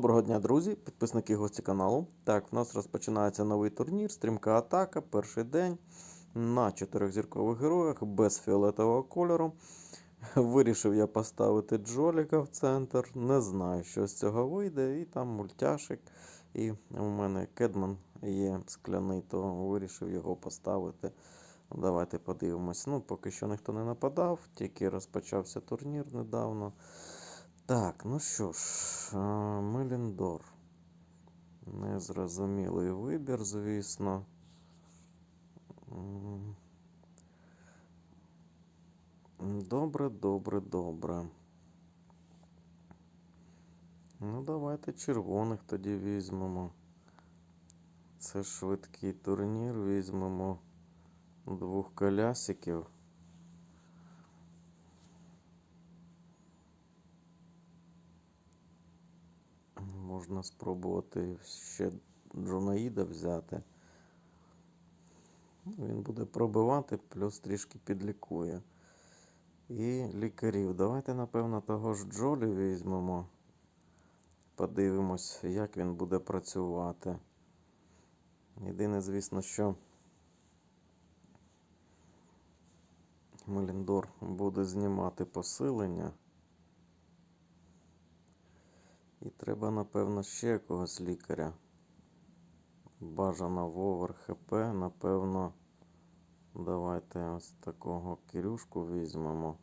Доброго дня, друзі, підписники гості каналу. Так, в нас розпочинається новий турнір, стрімка атака, перший день на чотирьохзіркових героях без фіолетового кольору. Вирішив я поставити Джоліка в центр. Не знаю, що з цього вийде. І там мультяшик. І у мене Кедман є скляний, то вирішив його поставити. Давайте подивимось. Ну, поки що ніхто не нападав, тільки розпочався турнір недавно. Так, ну що ж, Меліндор. Незрозумілий вибір, звісно. Добре, добре, добре. Ну, давайте червоних тоді візьмемо. Це швидкий турнір, візьмемо двох колясиків. Можна спробувати ще Джонаїда взяти. Ну, Він буде пробивати, плюс трішки підлікує. І лікарів. Давайте, напевно, того ж Джолі візьмемо. Подивимось, як він буде працювати. Єдине, звісно, що Меліндор буде знімати посилення. І треба, напевно, ще якогось лікаря. Бажано в овер ХП, напевно. Давайте ось такого Кирюшку візьмемо.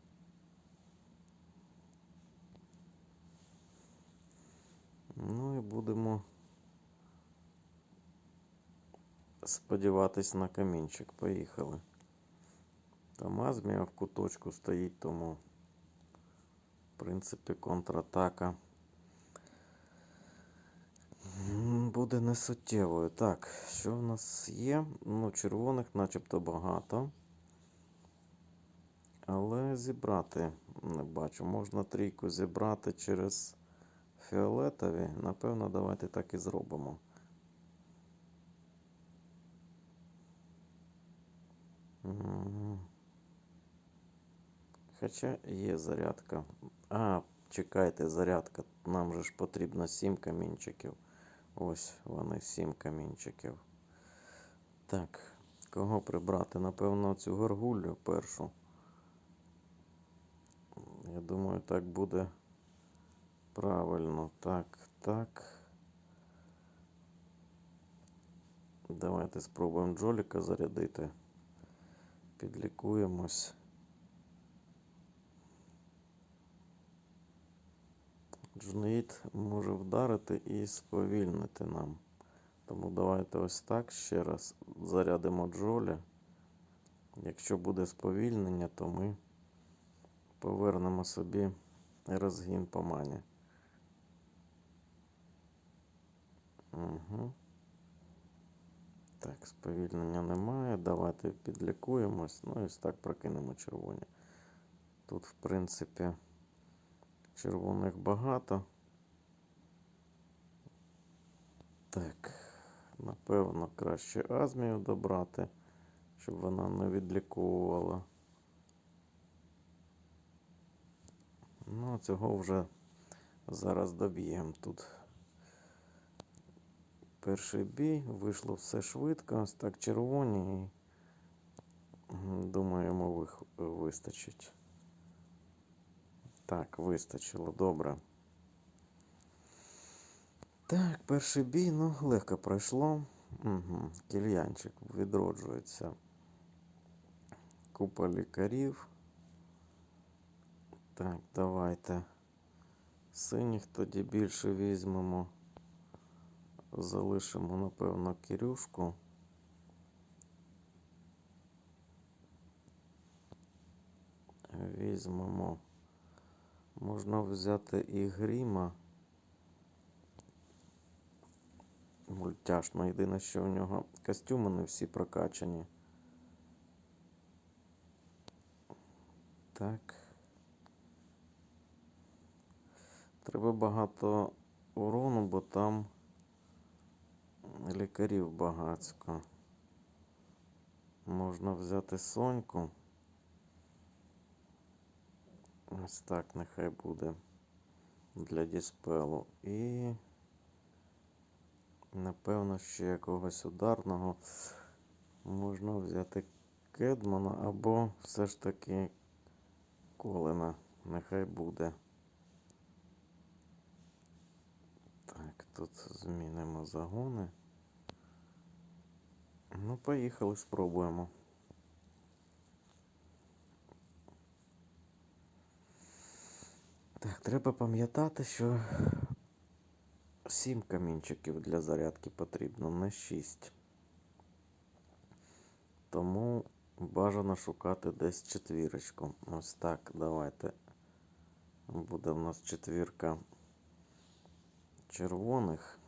Ну і будемо сподіватись на камінчик. Поїхали. Там Азмія в куточку стоїть, тому, в принципі, контратака. Буде не суттєвою. Так, що в нас є? Ну, червоних начебто багато. Але зібрати не бачу. Можна трійку зібрати через фіолетові. Напевно, давайте так і зробимо. Хоча є зарядка. А, чекайте, зарядка. Нам же ж потрібно 7 камінчиків. Ось вони, 7 камінчиків. Так, кого прибрати? Напевно, цю горгулю першу. Я думаю, так буде правильно. Так, так. Давайте спробуємо Джоліка зарядити. Підлікуємось. Джунеїд може вдарити і сповільнити нам. Тому давайте ось так ще раз зарядимо Джолі. Якщо буде сповільнення, то ми повернемо собі розгін по мані. Угу. Так, сповільнення немає. Давайте підлікуємось. Ну і ось так прокинемо червоні. Тут, в принципі, червоних багато. Так, напевно, краще Азмію добрати, щоб вона не відліковувала. Ну, цього вже зараз доб'ємо тут. Перший бій, вийшло все швидко, ось так червоні і вих- вистачить. Так, вистачило, добре. Так, перший бій, ну, легко пройшло. Угу. Кільянчик відроджується. Купа лікарів. Так, давайте. Синіх тоді більше візьмемо. Залишимо, напевно, Кирюшку. Візьмемо. Можна взяти і гріма. Мультяшно. Єдине, що у нього костюми не всі прокачані. Так. Треба багато урону, бо там лікарів багацько. Можна взяти Соньку. Ось так нехай буде для діспелу. І Напевно, ще якогось ударного можна взяти Кедмана або все ж таки Колена. Нехай буде. Так, тут змінимо загони. Ну, поїхали, спробуємо. Треба пам'ятати, що 7 камінчиків для зарядки потрібно, не 6. Тому бажано шукати десь четвірочку. Ось так, давайте. Буде в нас четвірка червоних.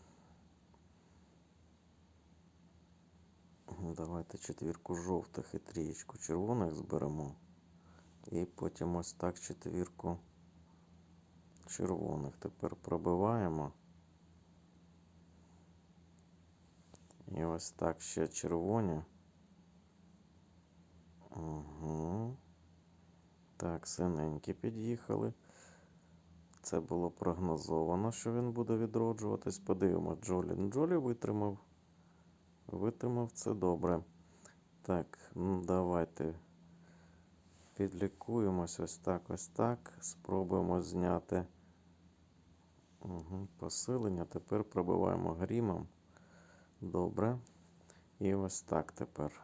Давайте четвірку жовтих і трієчку червоних зберемо. І потім ось так четвірку червоних. Тепер пробиваємо. І ось так ще червоні. Угу. Так, синенькі під'їхали. Це було прогнозовано, що він буде відроджуватись. Подивимось, Джолі. Джолі витримав. Витримав це добре. Так, ну давайте підлікуємось ось так, ось так. Спробуємо зняти угу, посилення. Тепер пробиваємо грімом. Добре. І ось так тепер.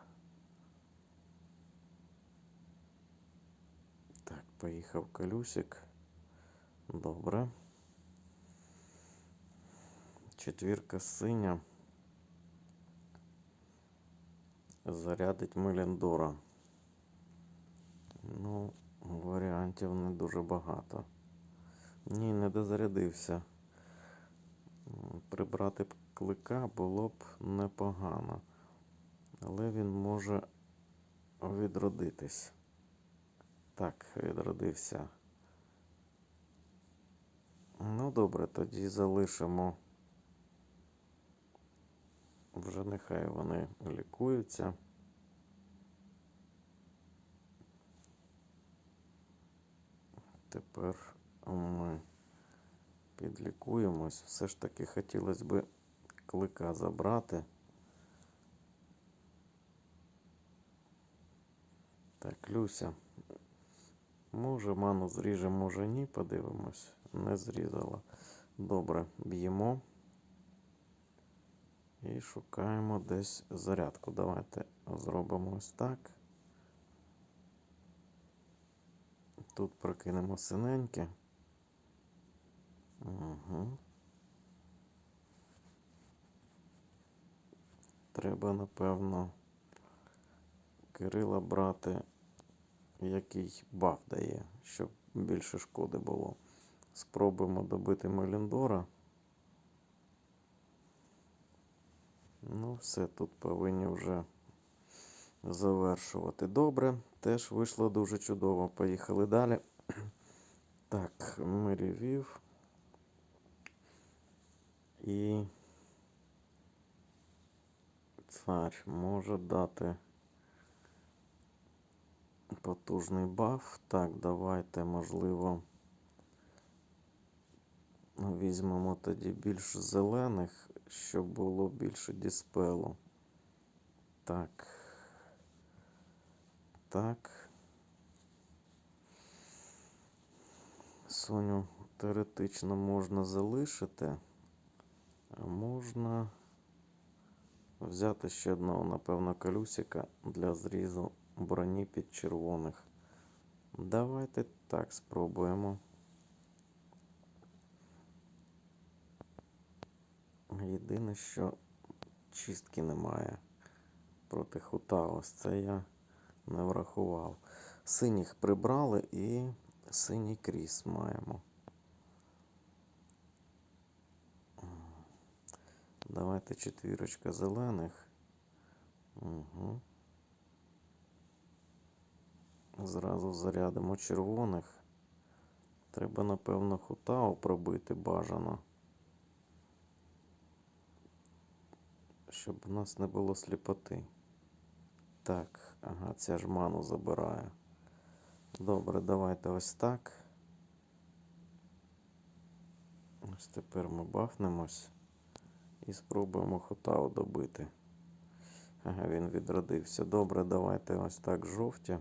Так, поїхав колюсик. Добре. Четвірка синя. Зарядить Меліндора. Ну, варіантів не дуже багато. Ні, не дозарядився. Прибрати б клика було б непогано. Але він може відродитись. Так, відродився. Ну, добре, тоді залишимо. Вже нехай вони лікуються. Тепер ми підлікуємось. Все ж таки хотілося б клика забрати. Так, Люся. Може, ману зріже, може ні, подивимось. Не зрізала. Добре, б'ємо. І шукаємо десь зарядку. Давайте зробимо ось так. Тут прокинемо синеньке. Угу. Треба, напевно, Кирила брати, який баф дає, щоб більше шкоди було. Спробуємо добити Меліндора. Ну, все, тут повинні вже завершувати. Добре, теж вийшло дуже чудово. Поїхали далі. Так, ми ревів. І цар може дати потужний баф. Так, давайте, можливо, візьмемо тоді більш зелених, щоб було більше діспелу. Так. Так. Соню теоретично можна залишити, можна взяти ще одного, напевно, колюсика для зрізу броні під червоних. Давайте так спробуємо. Єдине, що чистки немає проти хута. Ось це я не врахував. Синіх прибрали і синій кріс маємо. Давайте четвірочка зелених. Угу. Зразу зарядимо червоних. Треба, напевно, хутау пробити бажано. Щоб у нас не було сліпоти. Так, ага, ця ж ману забирає. Добре, давайте ось так. Ось тепер ми бафнемось. І спробуємо Хотау добити. Ага, він відродився. Добре, давайте ось так жовті.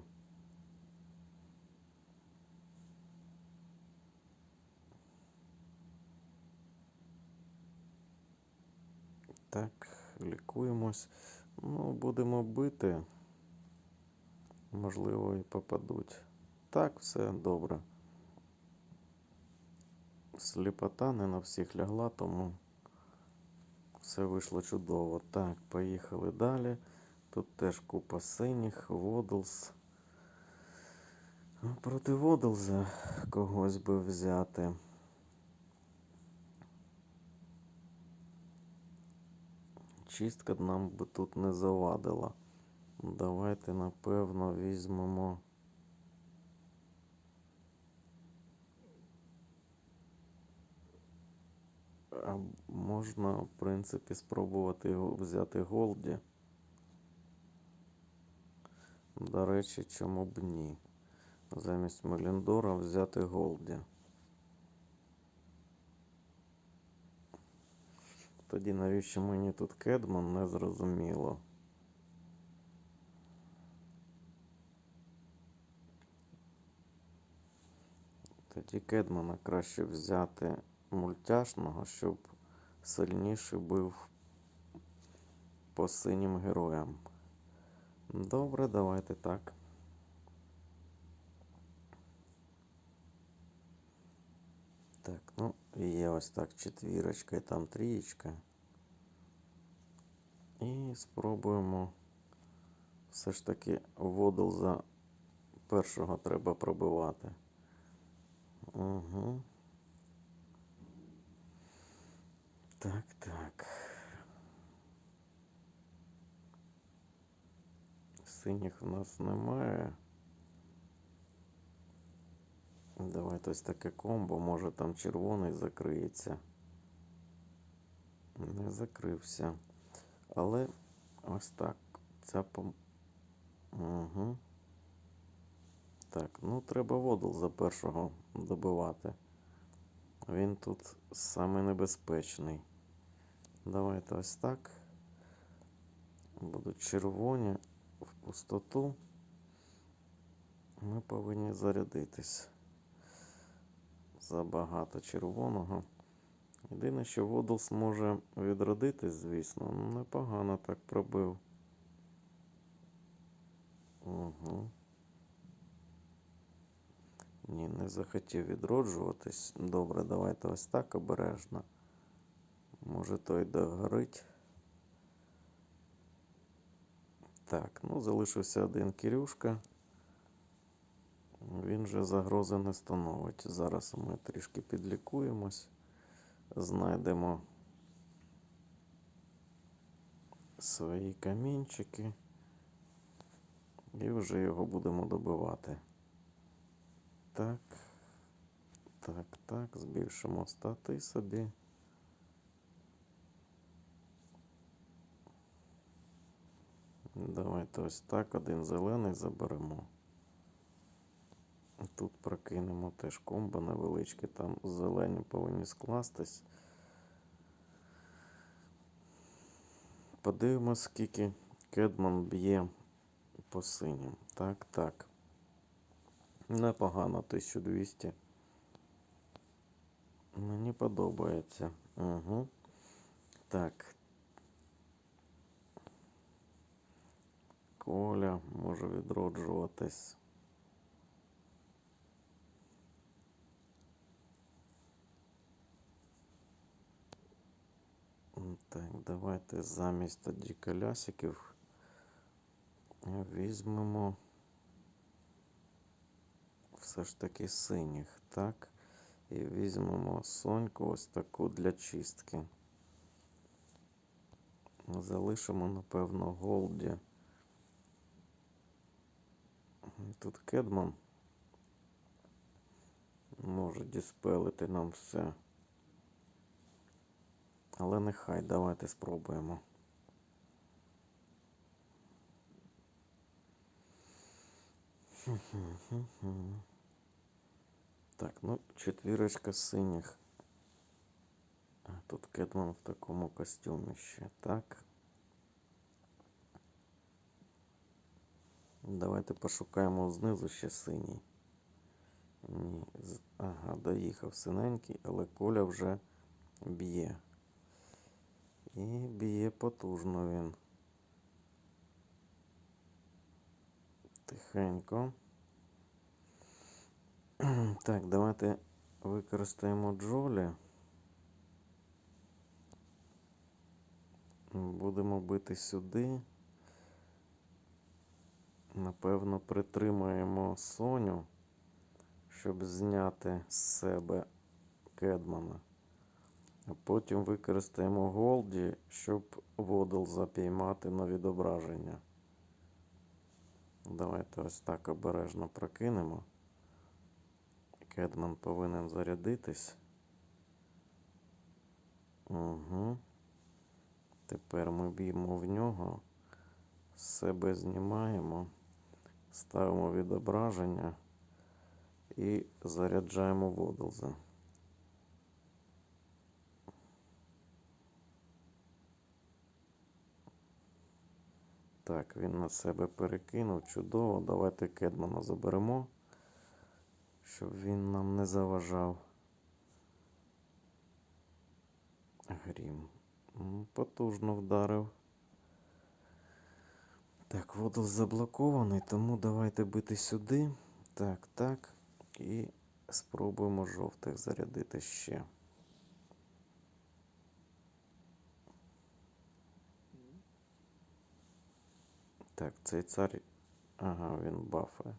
Так, лікуємось. Ну, будемо бити. Можливо, і попадуть. Так, все добре. Сліпота не на всіх лягла, тому все вийшло чудово. Так, поїхали далі. Тут теж купа синіх, Водлс. Ну, Проти Водлза когось би взяти. Чистка нам би тут не завадила. Давайте, напевно, візьмемо. Можна, в принципі, спробувати взяти Голді. До речі, чому б ні? Замість Меліндора взяти Голді. Тоді навіщо мені тут Кедман, не зрозуміло. Тоді Кедмана краще взяти мультяшного, щоб сильніше бив по синім героям. Добре, давайте так. Так, ну, є ось так четвірочка і там трієчка. І спробуємо все ж таки водол за першого треба пробивати. Угу. Так, так. Синіх в нас немає. Давайте ось таке комбо, може там червоний закриється. Не закрився. Але ось так. Ця пом... Угу. Так, ну треба водол за першого добивати. Він тут саме небезпечний. Давайте ось так. Будуть червоні в пустоту. Ми повинні зарядитись. Забагато червоного. Єдине, що Водлс може відродитись, звісно. Ну, Непогано так пробив. Угу. Ні, не захотів відроджуватись. Добре, давайте ось так обережно. Може той догорить. Так, ну залишився один Кирюшка. Він же загрози не становить. Зараз ми трішки підлікуємось, знайдемо свої камінчики і вже його будемо добивати. Так, так, так, збільшимо стати собі. Давайте ось так, один зелений заберемо. Тут прокинемо теж комбо невеличке, там зелені повинні скластись. Подивимось, скільки Кедман б'є по синім. Так, так. Непогано 1200. Мені подобається. Угу. Так. Коля може відроджуватись. Так, давайте замість тоді колясиків візьмемо все ж таки синіх, так? І візьмемо соньку ось таку для чистки. Залишимо, напевно, голді. Тут Кедман може діспелити нам все. Але нехай, давайте спробуємо. Так, ну, четвірочка синіх. Тут Кедман в такому костюмі ще, так. Давайте пошукаємо знизу ще синій. Ні, ага, доїхав синенький, але Коля вже б'є. І б'є потужно він. Тихенько. Так, давайте використаємо Джолі. Будемо бити сюди. Напевно, притримаємо Соню, щоб зняти з себе Кедмана. А потім використаємо Голді, щоб водол запіймати на відображення. Давайте ось так обережно прокинемо. Кедман повинен зарядитись. Угу. Тепер ми б'ємо в нього, з себе знімаємо, ставимо відображення і заряджаємо водолза. Так, він на себе перекинув. Чудово. Давайте Кедмана заберемо, щоб він нам не заважав. Грім. Потужно вдарив. Так, водол заблокований, тому давайте бити сюди. Так, так. І спробуємо жовтих зарядити ще. Так, цей цар. Ага, він бафає.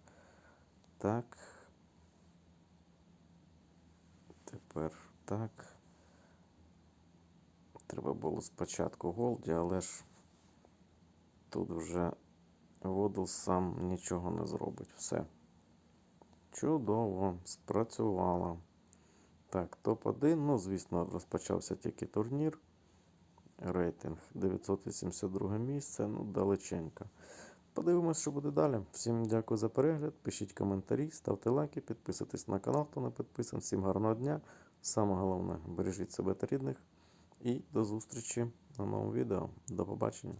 Так. Тепер так. Треба було спочатку Голді, але ж тут вже Водл сам нічого не зробить. Все. Чудово, спрацювало. Так, топ-1. Ну, звісно, розпочався тільки турнір. Рейтинг 982 місце. Ну, далеченько. Подивимось, що буде далі. Всім дякую за перегляд. Пишіть коментарі, ставте лайки, підписуйтесь на канал, хто не підписаний. Всім гарного дня. Саме головне, бережіть себе та рідних. І до зустрічі на новому відео. До побачення.